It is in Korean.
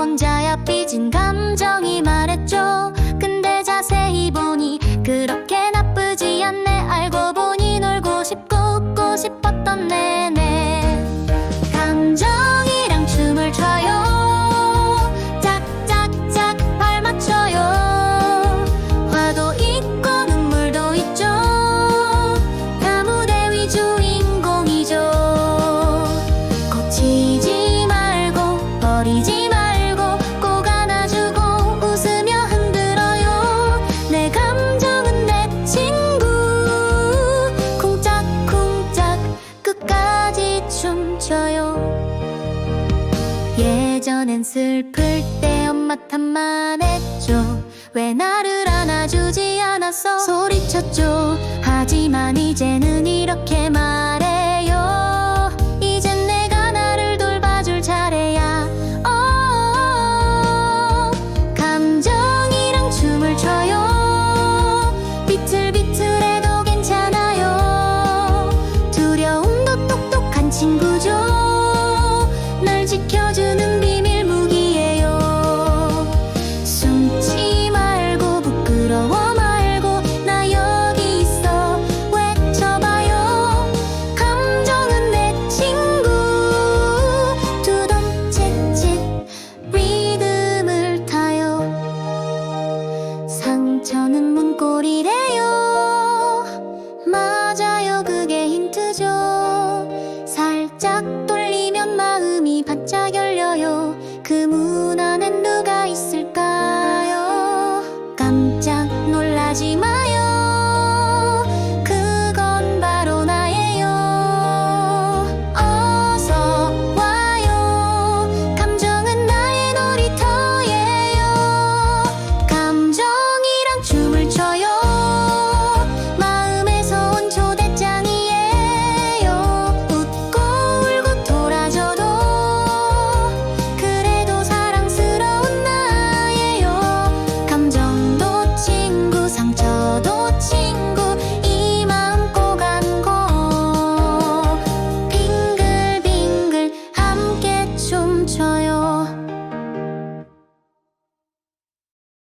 혼자야? 삐진 감정이 말했죠. 근데 자세히 보니 그렇게 나쁘지 않네. 알고 보니 놀고 싶고 웃고 싶었던 내내. 감정이랑 춤을 춰요. 짝짝짝 발 맞춰요. 화도 있고 눈물도 있죠. 다 무대 위 주인공이죠. 고치지 말고 버리지 예전엔 슬플 때 엄마 탓만 했죠. 왜 나를 안아주지 않았어? 소리쳤죠. 하지만 이제는 이렇게 말 마음이 바짝 열려 멈춰요.